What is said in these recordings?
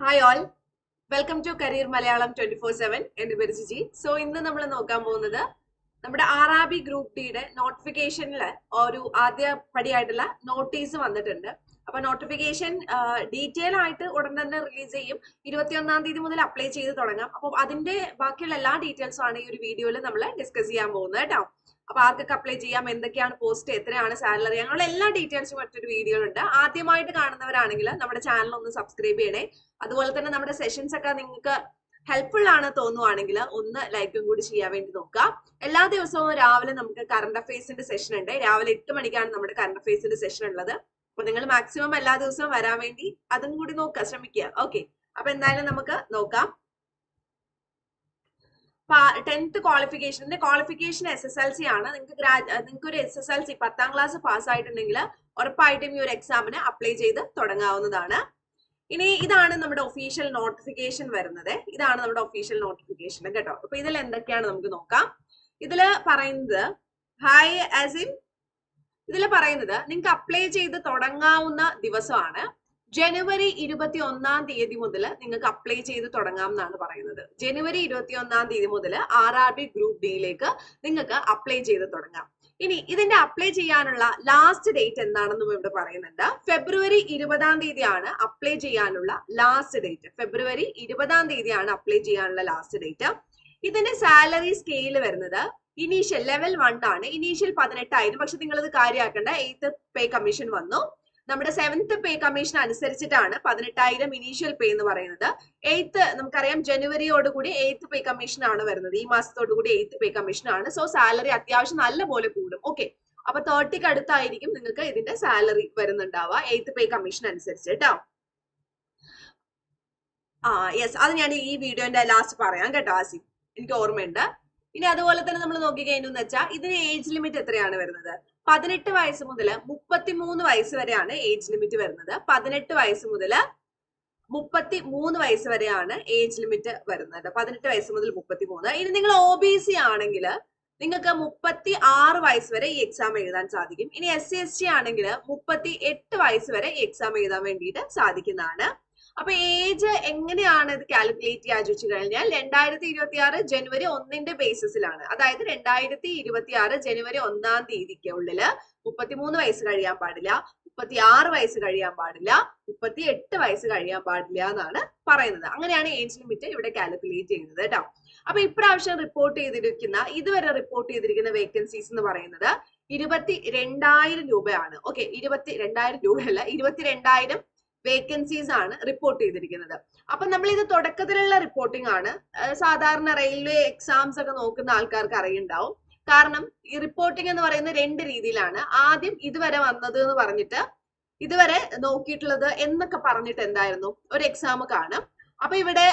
Hi all welcome to career Malayalam twenty four seven പേര് Jiji so ഇന്ന് നമ്മൾ നോക്കാൻ പോകുന്നത് നമ്മുടെ ആർ ആർ ബി ഗ്രൂപ്പ് ഡിയുടെ നോട്ടിഫിക്കേഷനിൽ ഒരു ആദ്യ പടിയായിട്ടുള്ള നോട്ടീസ് വന്നിട്ടുണ്ട്. അപ്പൊ നോട്ടിഫിക്കേഷൻ ഡീറ്റെയിൽ ആയിട്ട് ഉടൻ തന്നെ റിലീസ് ചെയ്യും. ഇരുപത്തിയൊന്നാം തീയതി മുതൽ അപ്ലൈ ചെയ്ത് തുടങ്ങാം. അപ്പോൾ അതിന്റെ ബാക്കിയുള്ള എല്ലാ ഡീറ്റെയിൽസും ആണ് ഈ ഒരു വീഡിയോയിൽ നമ്മൾ ഡിസ്കസ് ചെയ്യാൻ പോകുന്നത് കേട്ടോ. അപ്പൊ ആർക്കൊക്കെ അപ്ലൈ ചെയ്യാം? എന്തൊക്കെയാണ് പോസ്റ്റ് എത്രയാണ് സാലറി അങ്ങനെയുള്ള എല്ലാ ഡീറ്റെയിൽസും മറ്റൊരു വീഡിയോ ഉണ്ട്. ആദ്യമായിട്ട് കാണുന്നവരാണെങ്കിൽ നമ്മുടെ ചാനൽ ഒന്ന് സബ്സ്ക്രൈബ് ചെയ്യണേ. അതുപോലെ തന്നെ നമ്മുടെ സെഷൻസ് ഒക്കെ നിങ്ങൾക്ക് ഹെൽപ്ഫുൾ ആണ് തോന്നുവാണെങ്കിൽ ഒന്ന് ലൈക്കും കൂടി ചെയ്യാൻ വേണ്ടി നോക്കുക. എല്ലാ ദിവസവും രാവിലെ നമുക്ക് കറണ്ട് അഫയേഴ്സിന്റെ സെഷൻ ഉണ്ട്. രാവിലെ എട്ട് മണിക്കാണ് നമ്മുടെ കറണ്ട് അഫയേഴ്സിന്റെ സെഷൻ ഉള്ളത്. അപ്പൊ നിങ്ങൾ മാക്സിമം എല്ലാ ദിവസവും വരാൻ വേണ്ടി അതും കൂടി നോക്കുക. ശ്രമിക്കുക. ഓക്കെ അപ്പൊ എന്തായാലും നമുക്ക് നോക്കാം. Tenth ക്വാളിഫിക്കേഷന്റെ qualification S S L C ആണ്. നിങ്ങൾക്ക് നിങ്ങൾക്ക് ഒരു എസ് എസ് എൽ സി പത്താം ക്ലാസ് പാസ് ആയിട്ടുണ്ടെങ്കിൽ ഉറപ്പായിട്ടും ഈ ഒരു എക്സാമിന് അപ്ലൈ ചെയ്ത് തുടങ്ങാവുന്നതാണ്. ഇനി ഇതാണ് നമ്മുടെ ഒഫീഷ്യൽ നോട്ടിഫിക്കേഷൻ വരുന്നത്. ഇതാണ് നമ്മുടെ ഒഫീഷ്യൽ നോട്ടിഫിക്കേഷൻ കേട്ടോ. അപ്പൊ ഇതിൽ എന്തൊക്കെയാണ് നമുക്ക് നോക്കാം. ഇതിൽ പറയുന്നത് ഹായ് ആസ് ഇൻ ഇതിൽ പറയുന്നത് നിങ്ങൾക്ക് അപ്ലൈ ചെയ്ത് തുടങ്ങാവുന്ന ദിവസമാണ്. ജനുവരി ഇരുപത്തി ഒന്നാം തീയതി മുതൽ നിങ്ങൾക്ക് അപ്ലൈ ചെയ്ത് തുടങ്ങാം എന്നാണ് പറയുന്നത്. ജനുവരി ഇരുപത്തി ഒന്നാം തീയതി മുതൽ ആർ ആർ ബി ഗ്രൂപ്പ് ഡിയിലേക്ക് നിങ്ങൾക്ക് അപ്ലൈ ചെയ്ത് തുടങ്ങാം. ഇനി ഇതിന്റെ അപ്ലൈ ചെയ്യാനുള്ള ലാസ്റ്റ് ഡേറ്റ് എന്താണെന്നും ഇവിടെ പറയുന്നുണ്ട്. ഫെബ്രുവരി ഇരുപതാം തീയതിയാണ് അപ്ലൈ ചെയ്യാനുള്ള ലാസ്റ്റ് ഡേറ്റ് ഫെബ്രുവരി ഇരുപതാം തീയതിയാണ് അപ്ലൈ ചെയ്യാനുള്ള ലാസ്റ്റ് ഡേറ്റ് ഇതിന്റെ സാലറി സ്കെയിൽ വരുന്നത് ഇനീഷ്യൽ ലെവൽ വൺ ആണ് ഇനീഷ്യൽ പതിനെട്ടായിരം പക്ഷെ നിങ്ങൾ ഇത് കാര്യമാക്കേണ്ട എയ്ത്ത് പേ കമ്മീഷൻ വന്നു. നമ്മുടെ സെവൻത്ത് പേ കമ്മീഷൻ അനുസരിച്ചിട്ടാണ് പതിനെട്ടായിരം ഇനീഷ്യൽ പേ എന്ന് പറയുന്നത്. എയ്ത്ത് നമുക്കറിയാം ജനുവരിയോടുകൂടി എയ്ത്ത് പേ കമ്മീഷൻ ആണ് വരുന്നത്. ഈ മാസത്തോടുകൂടി എയ്ത്ത് പേ കമ്മീഷൻ ആണ്. സോ സാലറി അത്യാവശ്യം നല്ല പോലെ കൂടും. ഓക്കെ അപ്പൊ തേർട്ടിക്ക് അടുത്തായിരിക്കും നിങ്ങൾക്ക് ഇതിന്റെ സാലറി വരുന്നുണ്ടാവുക. എയ്ത്ത് പേ കമ്മീഷൻ അനുസരിച്ച് കേട്ടോ ആ യെസ് അത് ഞാൻ ഈ വീഡിയോന്റെ ലാസ്റ്റ് പറയാം കേട്ടോ ആസിഫ്. എനിക്ക് ഓർമ്മയുണ്ട്. ഇനി അതുപോലെ തന്നെ നമ്മൾ നോക്കിക്കഴിഞ്ഞു വെച്ചാൽ ഇതിന് ഏജ് ലിമിറ്റ് എത്രയാണ് വരുന്നത്? പതിനെട്ട് വയസ്സ് മുതൽ മുപ്പത്തിമൂന്ന് വയസ്സ് വരെയാണ് ഏജ് ലിമിറ്റ് വരുന്നത്. പതിനെട്ട് വയസ്സ് മുതൽ മുപ്പത്തി മൂന്ന് വയസ്സ് വരെയാണ് ഏജ് ലിമിറ്റ് വരുന്നത്. പതിനെട്ട് വയസ്സ് മുതൽ മുപ്പത്തി മൂന്ന് ഇനി നിങ്ങൾ ഒ ബി സി ആണെങ്കിൽ നിങ്ങൾക്ക് മുപ്പത്തി ആറ് വയസ്സ് വരെ ഈ എക്സാം എഴുതാൻ സാധിക്കും. ഇനി എസ് സി എസ് ടി ആണെങ്കിൽ മുപ്പത്തി എട്ട് വയസ്സ് വരെ എക്സാം എഴുതാൻ വേണ്ടിയിട്ട് സാധിക്കുന്നതാണ്. അപ്പൊ ഏജ് എങ്ങനെയാണ് ഇത് കാൽക്കുലേറ്റ് ചെയ്യാൻ ചോദിച്ചു കഴിഞ്ഞാൽ രണ്ടായിരത്തി ഇരുപത്തി ആറ് ജനുവരി ഒന്നിന്റെ ബേസിസിലാണ് അതായത് രണ്ടായിരത്തി ഇരുപത്തി ആറ് ജനുവരി ഒന്നാം തീയതിക്ക് ഉള്ളിൽ മുപ്പത്തിമൂന്ന് വയസ്സ് കഴിയാൻ പാടില്ല മുപ്പത്തി ആറ് വയസ്സ് കഴിയാൻ പാടില്ല മുപ്പത്തി എട്ട് വയസ്സ് കഴിയാൻ പാടില്ല എന്നാണ് പറയുന്നത്. അങ്ങനെയാണ് ഏജ് ലിമിറ്റ് ഇവിടെ കാൽക്കുലേറ്റ് ചെയ്യുന്നത് കേട്ടോ. അപ്പൊ ഇപ്രാവശ്യം റിപ്പോർട്ട് ചെയ്തിരിക്കുന്ന ഇതുവരെ റിപ്പോർട്ട് ചെയ്തിരിക്കുന്ന വേക്കൻസീസ് എന്ന് പറയുന്നത് ഇരുപത്തി രണ്ടായിരം രൂപയാണ്. ഓക്കെ ഇരുപത്തി രണ്ടായിരം രൂപയല്ല ഇരുപത്തി രണ്ടായിരം വേക്കൻസീസ് ആണ് റിപ്പോർട്ട് ചെയ്തിരിക്കുന്നത്. അപ്പൊ നമ്മൾ ഇത് തുടക്കത്തിലുള്ള റിപ്പോർട്ടിംഗ് ആണ്. സാധാരണ റെയിൽവേ എക്സാംസ് ഒക്കെ നോക്കുന്ന ആൾക്കാർക്ക് അറിയുണ്ടാവും. കാരണം ഈ റിപ്പോർട്ടിംഗ് എന്ന് പറയുന്നത് രണ്ട് രീതിയിലാണ്. ആദ്യം ഇതുവരെ വന്നത് എന്ന് പറഞ്ഞിട്ട് ഇതുവരെ നോക്കിയിട്ടുള്ളത് എന്നൊക്കെ പറഞ്ഞിട്ട് എന്തായിരുന്നു? ഒരു എക്സാം കാണും. അപ്പൊ ഇവിടെ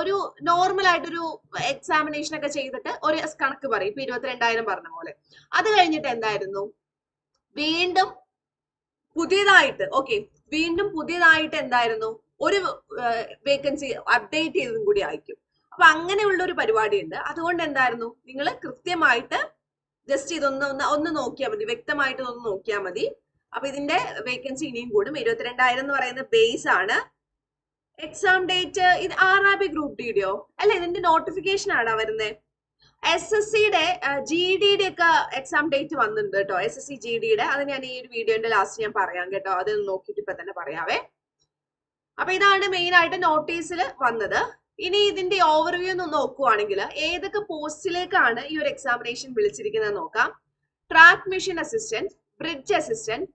ഒരു നോർമൽ ആയിട്ടൊരു എക്സാമിനേഷൻ ഒക്കെ ചെയ്തിട്ട് ഒരു കണക്ക് പറയും. ഇപ്പൊ ഇരുപത്തിരണ്ടായിരം പറഞ്ഞ പോലെ. അത് കഴിഞ്ഞിട്ട് എന്തായിരുന്നു? വീണ്ടും പുതിയതായിട്ട് ഓക്കെ വീണ്ടും പുതിയതായിട്ട് എന്തായിരുന്നു? ഒരു വേക്കൻസി അപ്ഡേറ്റ് ചെയ്തതും കൂടി അയക്കും അപ്പൊ അങ്ങനെയുള്ള ഒരു പരിപാടി ഉണ്ട് അതുകൊണ്ട് എന്തായിരുന്നു? നിങ്ങൾ കൃത്യമായിട്ട് ജസ്റ്റ് ഇതൊന്ന് ഒന്ന് ഒന്ന് നോക്കിയാൽ മതി. വ്യക്തമായിട്ട് ഒന്ന് നോക്കിയാൽ മതി. അപ്പൊ ഇതിന്റെ വേക്കൻസി ഇനിയും കൂടും. ഇരുപത്തിരണ്ടായിരം എന്ന് പറയുന്ന ബേസ് ആണ്. എക്സാം ഡേറ്റ് ഇത് ആർ ആർ ബി ഗ്രൂപ്പ് ഡിയുടെയോ അല്ല ഇതിന്റെ നോട്ടിഫിക്കേഷൻ ആണോ വരുന്നത് എസ് എസ് സിയുടെ ജി ഡിയുടെ ഒക്കെ എക്സാം ഡേറ്റ് വന്നിട്ടുണ്ട് കേട്ടോ. എസ് എസ് സി ജി ഡിയുടെ അത് ഞാൻ ഈ ഒരു വീഡിയോന്റെ ലാസ്റ്റ് ഞാൻ പറയാം കേട്ടോ. അത് നോക്കിയിട്ട് ഇപ്പൊ തന്നെ പറയാവേ. അപ്പൊ ഇതാണ് മെയിൻ ആയിട്ട് നോട്ടീസിൽ വന്നത്. ഇനി ഇതിന്റെ ഓവർവ്യൂ ഒന്ന് നോക്കുവാണെങ്കിൽ ഏതൊക്കെ പോസ്റ്റിലേക്കാണ് ഈ ഒരു എക്സാമിനേഷൻ വിളിച്ചിരിക്കുന്നത് നോക്കാം. Track machine assistant bridge assistant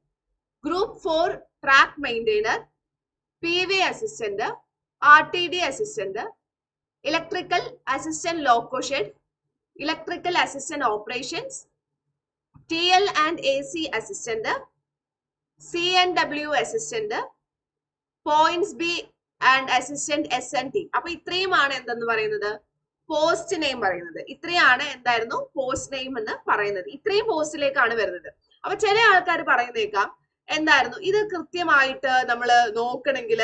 group four track maintainer P V assistant R T D assistant electrical assistant loco shed electrical assistant operations T L and A C assistant C N W assistant points B and assistant S N T അപ്പൊ ഇത്രയുമാണ് എന്തെന്ന് പറയുന്നത്? Post name പറയുന്നത്. ഇത്രയാണ് എന്തായിരുന്നു? Post name എന്ന് പറയുന്നത്. ഇത്രയും പോസ്റ്റിലേക്കാണ് വരുന്നത്. അപ്പൊ ചില ആൾക്കാർ പറയുന്നേക്കാം എന്തായിരുന്നു? ഇത് കൃത്യമായിട്ട് നമ്മൾ നോക്കണമെങ്കിൽ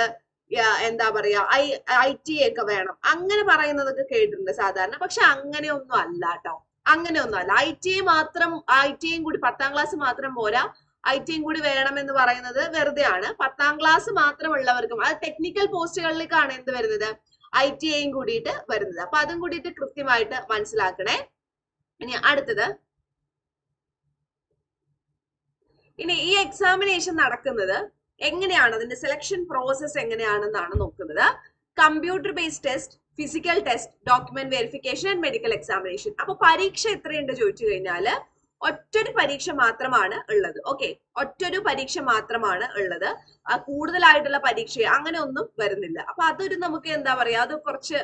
എന്താ പറയാ ഐ ഐ ടി ഒക്കെ വേണം. അങ്ങനെ പറയുന്നതൊക്കെ കേട്ടിട്ടുണ്ട് സാധാരണ. പക്ഷെ അങ്ങനെയൊന്നും അല്ല കേട്ടോ അങ്ങനെയൊന്നും അല്ല. ഐ ടി മാത്രം ഐ ടിയും കൂടി പത്താം ക്ലാസ് മാത്രം പോരാ. ഐ ടിയും കൂടി വേണം എന്ന് പറയുന്നത് വെറുതെ ആണ് പത്താം ക്ലാസ് മാത്രമുള്ളവർക്കും അത് ടെക്നിക്കൽ പോസ്റ്റുകളിലേക്കാണ് എന്ത് വരുന്നത്? ഐ ടി ഐയും കൂടിയിട്ട് വരുന്നത്. അപ്പൊ അതും കൂടിയിട്ട് കൃത്യമായിട്ട് മനസ്സിലാക്കണേ. ഇനി അടുത്തത്. ഇനി ഈ എക്സാമിനേഷൻ നടക്കുന്നത് എങ്ങനെയാണ് അതിന്റെ സെലക്ഷൻ പ്രോസസ് എങ്ങനെയാണെന്നാണ് നോക്കുന്നത്. Computer based test physical test document verification and medical examination അപ്പൊ പരീക്ഷ എത്രയുണ്ട് ചോദിച്ചു കഴിഞ്ഞാൽ ഒറ്റൊരു പരീക്ഷ മാത്രമാണ് ഉള്ളത്. ഓക്കെ ഒറ്റൊരു പരീക്ഷ മാത്രമാണ് ഉള്ളത്. കൂടുതലായിട്ടുള്ള പരീക്ഷ അങ്ങനെ ഒന്നും വരുന്നില്ല. അപ്പൊ അതൊരു നമുക്ക് എന്താ പറയാ അത് കുറച്ച്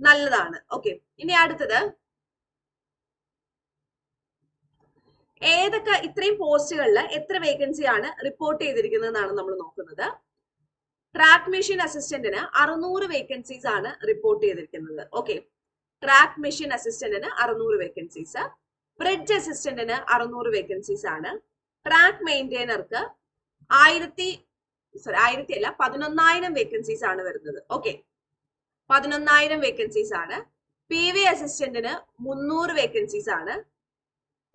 നല്ലതാണ്. ഓക്കെ ഇനി അടുത്തത് ഏതൊക്കെ ഇത്രയും പോസ്റ്റുകളിൽ എത്ര വേക്കൻസി ആണ് റിപ്പോർട്ട് ചെയ്തിരിക്കുന്നതെന്നാണ് നമ്മൾ നോക്കുന്നത്. ട്രാക്ക് മെഷീൻ അസിസ്റ്റന്റിന് അറുന്നൂറ് വേക്കൻസീസ് ആണ് റിപ്പോർട്ട് ചെയ്തിരിക്കുന്നത്. ഓക്കെ ട്രാക്ക് മെഷീൻ അസിസ്റ്റന്റിന് അറുന്നൂറ് വേക്കൻസീസ് ബ്രിഡ്ജ് അസിസ്റ്റന്റിന് അറുന്നൂറ് വേക്കൻസീസ് ആണ്. ട്രാക്ക് മെയിന്റെയിനർക്ക് ആയിരത്തി സോറി ആയിരത്തി അല്ല പതിനൊന്നായിരം വേക്കൻസീസ് ആണ് വരുന്നത്. ഓക്കെ പതിനൊന്നായിരം വേക്കൻസീസ് ആണ്. പി വി അസിസ്റ്റന്റിന് മുന്നൂറ് വേക്കൻസീസ് ആണ്.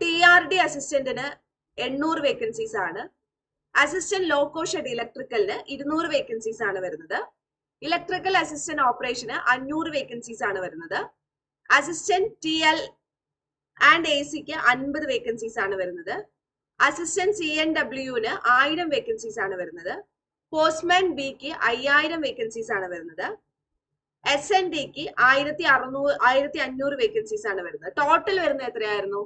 ടി ആർ ഡി അസിസ്റ്റന്റിന് എണ്ണൂറ് വേക്കൻസീസ് ആണ്. അസിസ്റ്റന്റ് ലോക്കോ ഷെഡ് ഇലക്ട്രിക്കലിന് ഇരുന്നൂറ് വേക്കൻസീസ് ആണ് വരുന്നത്. ഇലക്ട്രിക്കൽ അസിസ്റ്റന്റ് ഓപ്പറേഷന് അഞ്ഞൂറ് വേക്കൻസീസ് ആണ് വരുന്നത്. Assistant T L and A സിക്ക് അൻപത് വേക്കൻസീസ് ആണ് വരുന്നത്. അസിസ്റ്റന്റ് സി എൻ ഡബ്ല്യുവിന് ആയിരം വേക്കൻസീസ് ആണ് വരുന്നത്. പോസ്റ്റ്മാൻ ബിക്ക് അയ്യായിരം വേക്കൻസീസ് ആണ് വരുന്നത്. എസ് എൻ ഡിക്ക് ആയിരത്തി അറുന്നൂറ് ആയിരത്തി അഞ്ഞൂറ് വേക്കൻസീസ് ആണ് വരുന്നത്. ടോട്ടൽ വരുന്നത് എത്രയായിരുന്നു?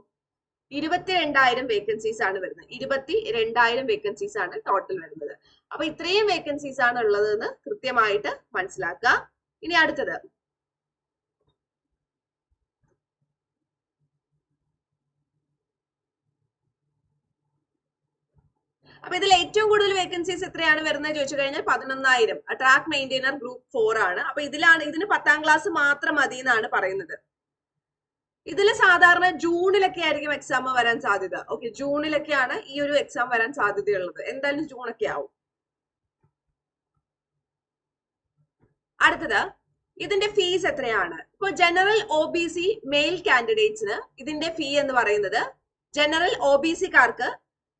ഇരുപത്തി രണ്ടായിരം വേക്കൻസീസ് ആണ് വരുന്നത്. ഇരുപത്തി രണ്ടായിരം വേക്കൻസീസ് ആണ് ടോട്ടൽ വരുന്നത്. അപ്പൊ ഇത്രയും വേക്കൻസീസ് ആണ് ഉള്ളതെന്ന് കൃത്യമായിട്ട് മനസ്സിലാക്കുക. ഇനി അടുത്തത്. അപ്പൊ ഇതിൽ ഏറ്റവും കൂടുതൽ വേക്കൻസീസ് എത്രയാണ് വരുന്നത് ചോദിച്ചു കഴിഞ്ഞാൽ പതിനൊന്നായിരം. ട്രാക്ക് മെയിന്റെയിനർ ഗ്രൂപ്പ് ഫോർ ആണ്. അപ്പൊ ഇതിലാണ് ഇതിന് പത്താം ക്ലാസ് മാത്രം മതി എന്നാണ് പറയുന്നത്. ഇതിൽ സാധാരണ ജൂണിലൊക്കെ ആയിരിക്കും എക്സാം വരാൻ സാധ്യത. ഓക്കെ ജൂണിലൊക്കെയാണ് ഈ ഒരു എക്സാം വരാൻ സാധ്യതയുള്ളത്. എന്തായാലും ജൂണൊക്കെ ആവും. അടുത്തത് ഇതിന്റെ ഫീസ് എത്രയാണ്? ഇപ്പൊ general O B C male കാൻഡിഡേറ്റ്സിന് ഇതിന്റെ ഫീ എന്ന് പറയുന്നത് ജനറൽ ഒ ബി സിക്കാർക്ക്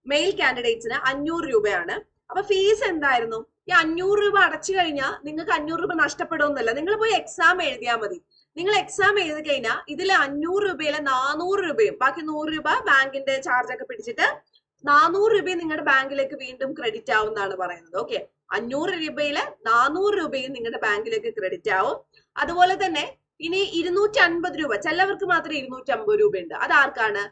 മെയിൽ കാൻഡിഡേറ്റ്സിന് അഞ്ഞൂറ് രൂപയാണ്. അപ്പൊ ഫീസ് എന്തായിരുന്നു? ഈ അഞ്ഞൂറ് രൂപ അടച്ചു കഴിഞ്ഞാൽ നിങ്ങൾക്ക് അഞ്ഞൂറ് രൂപ നഷ്ടപ്പെടുമെന്നല്ല. നിങ്ങൾ പോയി എക്സാം എഴുതിയാൽ മതി. നിങ്ങൾ എക്സാം എഴുതി കഴിഞ്ഞാൽ ഇതിൽ അഞ്ഞൂറ് രൂപയിലെ നാനൂറ് രൂപയും ബാക്കി നൂറ് രൂപ ബാങ്കിന്റെ ചാർജ് ഒക്കെ പിടിച്ചിട്ട് നാനൂറ് രൂപയും നിങ്ങളുടെ ബാങ്കിലേക്ക് വീണ്ടും ക്രെഡിറ്റ് ആവുമെന്നാണ് പറയുന്നത്. ഓക്കെ അഞ്ഞൂറ് രൂപയിലെ നാനൂറ് രൂപയും നിങ്ങളുടെ ബാങ്കിലേക്ക് ക്രെഡിറ്റ് ആവും. അതുപോലെ തന്നെ ഇനി ഇരുന്നൂറ്റി അൻപത് രൂപ ചിലവർക്ക് മാത്രം ഇരുന്നൂറ്റി അമ്പത് ഉണ്ട് അത് ആർക്കാണ്?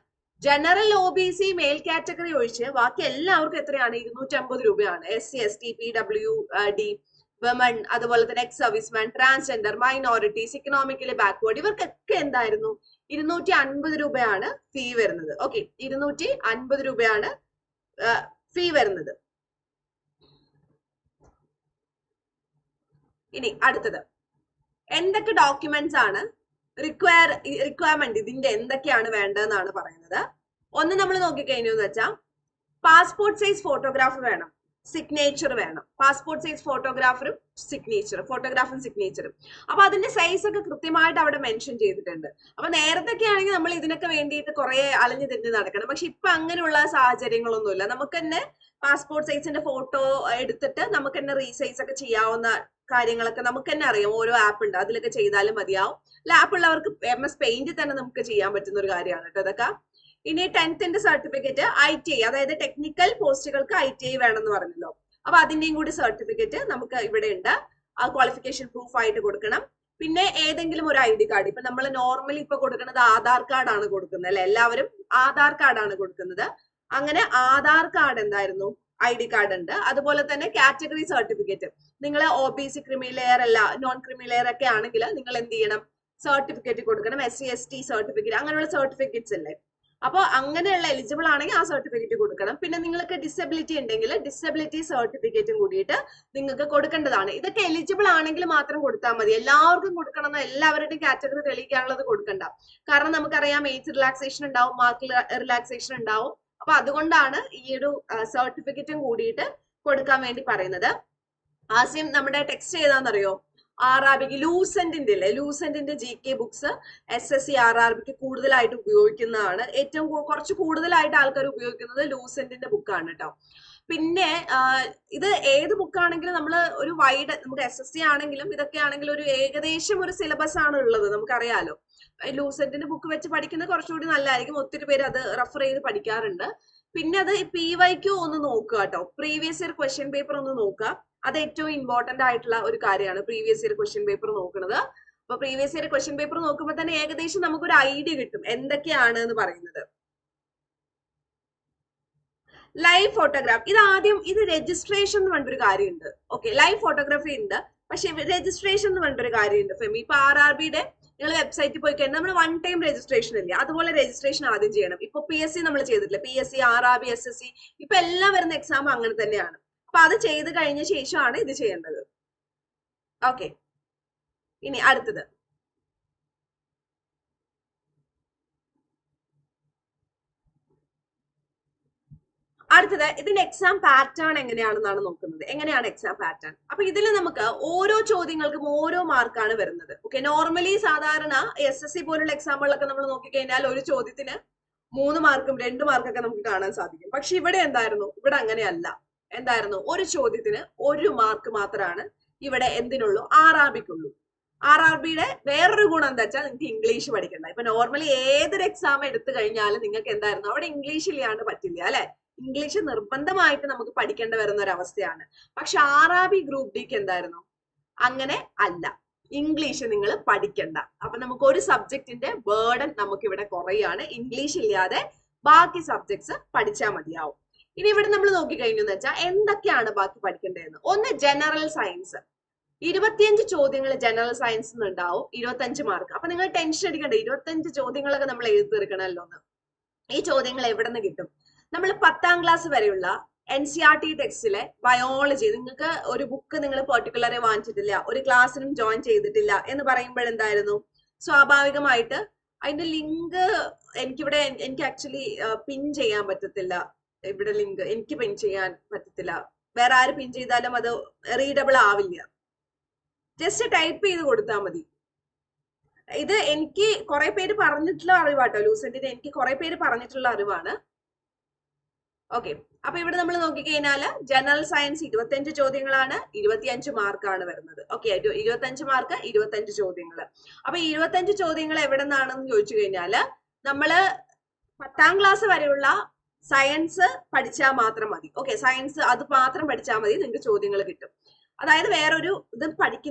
General O B C male category ഒഴിച്ച് ബാക്കി എല്ലാവർക്കും എത്രയാണ്? ഇരുന്നൂറ്റി അമ്പത് രൂപയാണ് S C S T P W D women അതുപോലെ തന്നെ ex serviceman transgender minorities economically backward ഇവർക്കൊക്കെ എന്തായിരുന്നു? ഇരുന്നൂറ്റി അൻപത് രൂപയാണ് ഫീ വരുന്നത്. ഓക്കെ ഇരുന്നൂറ്റി അൻപത് രൂപയാണ് ഫീ വരുന്നത്. ഇനി അടുത്തത്. എന്തൊക്കെ ഡോക്യുമെന്റ്സ് ആണ് റിക്വയർ റിക്വയർമെന്റ് ഇതിന്റെ എന്തൊക്കെയാണ് വേണ്ടതെന്നാണ് പറയുന്നത്. ഒന്ന് നമ്മൾ നോക്കിക്കഴിഞ്ഞു എന്ന് വെച്ചാൽ പാസ്പോർട്ട് സൈസ് ഫോട്ടോഗ്രാഫ് വേണം. സിഗ്നേച്ചർ വേണം. പാസ്പോർട്ട് സൈസ് ഫോട്ടോഗ്രാഫറും സിഗ്നേച്ചർ ഫോട്ടോഗ്രാഫും സിഗ്നേച്ചറും അപ്പൊ അതിന്റെ സൈസ് ഒക്കെ കൃത്യമായിട്ട് അവിടെ മെൻഷൻ ചെയ്തിട്ടുണ്ട്. അപ്പൊ നേരത്തൊക്കെ ആണെങ്കിൽ നമ്മൾ ഇതിനൊക്കെ വേണ്ടിയിട്ട് കുറെ അലഞ്ഞു തിരിഞ്ഞ് നടക്കണം. പക്ഷെ ഇപ്പൊ അങ്ങനെയുള്ള സാഹചര്യങ്ങളൊന്നുമില്ല. നമുക്ക് തന്നെ പാസ്പോർട്ട് സൈസിന്റെ ഫോട്ടോ എടുത്തിട്ട് നമുക്ക് തന്നെ റീസൈസ് ഒക്കെ ചെയ്യാവുന്ന കാര്യങ്ങളൊക്കെ നമുക്ക് തന്നെ അറിയാം. ഓരോ ആപ്പ് ഉണ്ട്. അതിലൊക്കെ ചെയ്താലും മതിയാവും. ആപ്പ് ഉള്ളവർക്ക് എം എസ് പെയിന്റ് തന്നെ നമുക്ക് ചെയ്യാൻ പറ്റുന്ന ഒരു കാര്യമാണ് കേട്ടോ ഇതൊക്കെ. ഇനി ടെൻത്തിന്റെ സർട്ടിഫിക്കറ്റ് ഐ ടി ഐ അതായത് ടെക്നിക്കൽ പോസ്റ്റുകൾക്ക് ഐ ടി ഐ വേണമെന്ന് പറഞ്ഞല്ലോ. അപ്പൊ അതിന്റെയും കൂടി സർട്ടിഫിക്കറ്റ് നമുക്ക് ഇവിടെ ഉണ്ട്. ആ ക്വാളിഫിക്കേഷൻ പ്രൂഫ് ആയിട്ട് കൊടുക്കണം. പിന്നെ ഏതെങ്കിലും ഒരു ഐ ഡി കാർഡ് ഇപ്പൊ നമ്മൾ നോർമലി ഇപ്പൊ കൊടുക്കുന്നത് ആധാർ കാർഡാണ് കൊടുക്കുന്നത് അല്ലെ? എല്ലാവരും ആധാർ കാർഡാണ് കൊടുക്കുന്നത്. അങ്ങനെ ആധാർ കാർഡ് എന്തായിരുന്നു? ഐ ഡി കാർഡ് ഉണ്ട്. അതുപോലെ തന്നെ കാറ്റഗറി സർട്ടിഫിക്കറ്റ് നിങ്ങൾ O B C creamy layer അല്ല നോൺ ക്രിമി ലെയർ ഒക്കെ ആണെങ്കിൽ നിങ്ങൾ എന്ത് ചെയ്യണം? സർട്ടിഫിക്കറ്റ് കൊടുക്കണം. S C S T certificate അങ്ങനെയുള്ള സർട്ടിഫിക്കറ്റ്സ് അല്ലേ? അപ്പോൾ അങ്ങനെയുള്ള എലിജിബിൾ ആണെങ്കിൽ ആ സർട്ടിഫിക്കറ്റ് കൊടുക്കണം. പിന്നെ നിങ്ങൾക്ക് ഡിസബിലിറ്റി ഉണ്ടെങ്കിൽ ഡിസബിലിറ്റി സർട്ടിഫിക്കറ്റും കൂടിയിട്ട് നിങ്ങൾക്ക് കൊടുക്കേണ്ടതാണ്. ഇതൊക്കെ എലിജിബിൾ ആണെങ്കിൽ മാത്രം കൊടുത്താൽ മതി. എല്ലാവർക്കും കൊടുക്കണം എല്ലാവരുടെയും കാറ്റഗറി തെളിയിക്കാനുള്ളത് കൊടുക്കണ്ട. കാരണം നമുക്കറിയാം ഏജ് റിലാക്സേഷൻ ഉണ്ടാവും മാർക്ക് റിലാക്സേഷൻ ഉണ്ടാവും. അപ്പൊ അതുകൊണ്ടാണ് ഈ ഒരു സർട്ടിഫിക്കറ്റും കൂടിയിട്ട് കൊടുക്കാൻ വേണ്ടി പറയുന്നത്. ആദ്യം നമ്മുടെ ടെക്സ്റ്റ് ഏതാണെന്നറിയോ? ആർ ആർ ബിക്ക് ലൂസെന്റിന്റെ അല്ലേ? ലൂസെന്റിന്റെ G K books S S C R കൂടുതലായിട്ട് ഉപയോഗിക്കുന്നതാണ്. ഏറ്റവും കുറച്ച് കൂടുതലായിട്ട് ആൾക്കാർ ഉപയോഗിക്കുന്നത് ലൂസെന്റിന്റെ ബുക്കാണ് കേട്ടോ പിന്നെ ഇത് ഏത് ബുക്കാണെങ്കിലും നമ്മൾ ഒരു വൈഡ് നമുക്ക് എസ് എസ് സി ആണെങ്കിലും ഇതൊക്കെ ആണെങ്കിലും ഒരു ഏകദേശം ഒരു സിലബസ് ആണ് ഉള്ളത്. നമുക്കറിയാലോ. ലൂസെന്റിന്റെ ബുക്ക് വെച്ച് പഠിക്കുന്നത് കുറച്ചുകൂടി നല്ലതായിരിക്കും. ഒത്തിരി പേര് അത് റെഫർ ചെയ്ത് പഠിക്കാറുണ്ട്. പിന്നെ അത് പി വൈക്യു ഒന്ന് നോക്കുക കേട്ടോ പ്രീവിയസ് ഇയർ ക്വസ്റ്റ്യൻ പേപ്പർ ഒന്ന് നോക്കുക. അത് ഏറ്റവും ഇമ്പോർട്ടന്റ് ആയിട്ടുള്ള ഒരു കാര്യമാണ് പ്രീവിയസ് ഇയർ ക്വസ്റ്റ്യൻ പേപ്പർ നോക്കുന്നത്. അപ്പൊ പ്രീവിയസ് ഇയർ ക്വസ്റ്റ്യൻ പേപ്പർ നോക്കുമ്പോൾ തന്നെ ഏകദേശം നമുക്കൊരു ഐഡിയ കിട്ടും എന്തൊക്കെയാണ് എന്ന് പറയുന്നത്. ലൈവ് ഫോട്ടോഗ്രാഫ് ഇത് ആദ്യം ഇത് രജിസ്ട്രേഷൻ എന്ന് പറഞ്ഞൊരു കാര്യമുണ്ട്. ഓക്കെ ലൈവ് ഫോട്ടോഗ്രാഫി ഉണ്ട്. പക്ഷെ രജിസ്ട്രേഷൻ എന്ന് പറഞ്ഞൊരു കാര്യമുണ്ട് ഫെമി ഇപ്പൊ ആർ ആർ ബിയുടെ നിങ്ങൾ വെബ്സൈറ്റിൽ പോയി കഴിഞ്ഞാൽ നമ്മൾ വൺ ടൈം രജിസ്ട്രേഷൻ ഇല്ല? അതുപോലെ രജിസ്ട്രേഷൻ ആദ്യം ചെയ്യണം. ഇപ്പൊ പി എസ് സി നമ്മൾ ചെയ്തിട്ടില്ല? P S C R R B S S C ഇപ്പൊ എല്ലാം വരുന്ന എക്സാം അങ്ങനെ തന്നെയാണ് അപ്പൊ അത് ചെയ്ത് കഴിഞ്ഞ ശേഷമാണ് ഇത് ചെയ്യേണ്ടത്. ഓക്കെ ഇനി അടുത്തത്. അടുത്തത് ഇതിന്റെ എക്സാം പാറ്റേൺ എങ്ങനെയാണെന്നാണ് നോക്കുന്നത്. എങ്ങനെയാണ് എക്സാം പാറ്റേൺ അപ്പൊ ഇതിൽ നമുക്ക് ഓരോ ചോദ്യങ്ങൾക്കും ഓരോ മാർക്കാണ് വരുന്നത്. ഓക്കെ നോർമലി സാധാരണ എസ് എസ് സി പോലുള്ള എക്സാമുകളൊക്കെ നമ്മൾ നോക്കിക്കഴിഞ്ഞാൽ ഒരു ചോദ്യത്തിന് മൂന്ന് മാർക്കും രണ്ട് മാർക്കൊക്കെ നമുക്ക് കാണാൻ സാധിക്കും. പക്ഷെ ഇവിടെ എന്തായിരുന്നു? ഇവിടെ അങ്ങനെയല്ല. എന്തായിരുന്നു? ഒരു ചോദ്യത്തിന് ഒരു മാർക്ക് മാത്രമാണ് ഇവിടെ എന്തിനുള്ളൂ? ആർ ആർ ബിക്കുള്ളൂ. ആർ ആർ ബിയുടെ വേറൊരു ഗുണം എന്താ വെച്ചാൽ നിങ്ങൾക്ക് ഇംഗ്ലീഷ് പഠിക്കണ്ട. ഇപ്പൊ നോർമലി ഏതൊരു എക്സാം എടുത്തു കഴിഞ്ഞാലും നിങ്ങൾക്ക് എന്തായിരുന്നു? അവിടെ ഇംഗ്ലീഷ് ഇല്ലാണ്ട് പറ്റില്ല അല്ലെ? ഇംഗ്ലീഷ് നിർബന്ധമായിട്ട് നമുക്ക് പഠിക്കേണ്ടി വരുന്ന ഒരു അവസ്ഥയാണ്. പക്ഷെ ആർ ആർ ബി ഗ്രൂപ്പ് ഡിക്ക് എന്തായിരുന്നു? അങ്ങനെ അല്ല. ഇംഗ്ലീഷ് നിങ്ങൾ പഠിക്കണ്ട. അപ്പൊ നമുക്ക് ഒരു സബ്ജക്റ്റിന്റെ ബേർഡൻ നമുക്ക് ഇവിടെ കുറയാണ്. ഇംഗ്ലീഷ് ഇല്ലാതെ ബാക്കി സബ്ജക്ട്സ് പഠിച്ചാൽ മതിയാവും. ഇനി ഇവിടെ നമ്മൾ നോക്കിക്കഴിഞ്ഞു എന്ന് വെച്ചാൽ എന്തൊക്കെയാണ് ബാക്കി പഠിക്കേണ്ടതെന്ന്. ഒന്ന് ജനറൽ സയൻസ് ഇരുപത്തിയഞ്ച് ചോദ്യങ്ങൾ ജനറൽ സയൻസ് ഉണ്ടാവും. ഇരുപത്തഞ്ച് മാർക്ക് അപ്പൊ നിങ്ങൾ ടെൻഷൻ അടിക്കണ്ട. ഇരുപത്തഞ്ച് ചോദ്യങ്ങളൊക്കെ നമ്മൾ എഴുതി തീർക്കണമല്ലോ എന്ന്. ഈ ചോദ്യങ്ങൾ എവിടെ നിന്ന് കിട്ടും? നമ്മൾ പത്താം ക്ലാസ് വരെയുള്ള എൻ സി ആർ ടി ടെക്സ്റ്റിലെ ബയോളജി നിങ്ങൾക്ക് ഒരു ബുക്ക് നിങ്ങൾ പെർട്ടിക്കുലറായി വാങ്ങിച്ചിട്ടില്ല. ഒരു ക്ലാസ്സിനും ജോയിൻ ചെയ്തിട്ടില്ല എന്ന് പറയുമ്പോഴെന്തായിരുന്നു സ്വാഭാവികമായിട്ട് അതിന്റെ ലിങ്ക് എനിക്കിവിടെ എനിക്ക് ആക്ച്വലി പിൻ ചെയ്യാൻ പറ്റത്തില്ല. ഇവിടെ ലിങ്ക് എനിക്ക് പിൻ ചെയ്യാൻ പറ്റത്തില്ല. വേറെ ആര് പിൻ ചെയ്താലും അത് റീഡബിൾ ആവില്ല. ജസ്റ്റ് ടൈപ്പ് ചെയ്ത് കൊടുത്താൽ മതി. ഇത് എനിക്ക് കുറെ പേര് പറഞ്ഞിട്ടുള്ള അറിവാട്ടോ ലൂസെന്റിന് എനിക്ക് കുറെ പേര് പറഞ്ഞിട്ടുള്ള അറിവാണ്. ഓക്കെ അപ്പൊ ഇവിടെ നമ്മൾ നോക്കിക്കഴിഞ്ഞാൽ ജനറൽ സയൻസ് ഇരുപത്തിയഞ്ച് ചോദ്യങ്ങളാണ് ഇരുപത്തിയഞ്ച് മാർക്കാണ് വരുന്നത്. ഓക്കെ ഇരുപത്തഞ്ച് മാർക്ക് ഇരുപത്തഞ്ച് ചോദ്യങ്ങൾ അപ്പൊ ഇരുപത്തി അഞ്ച് ചോദ്യങ്ങൾ എവിടെ നിന്നാണെന്ന് ചോദിച്ചു കഴിഞ്ഞാൽ നമ്മൾ പത്താം ക്ലാസ് വരെയുള്ള സയൻസ് പഠിച്ചാൽ മാത്രം മതി. ഓക്കെ സയൻസ് അത് മാത്രം പഠിച്ചാൽ മതി നിങ്ങൾക്ക് ചോദ്യങ്ങൾ കിട്ടും. അതായത് വേറൊരു ഇത് പഠിക്കുന്ന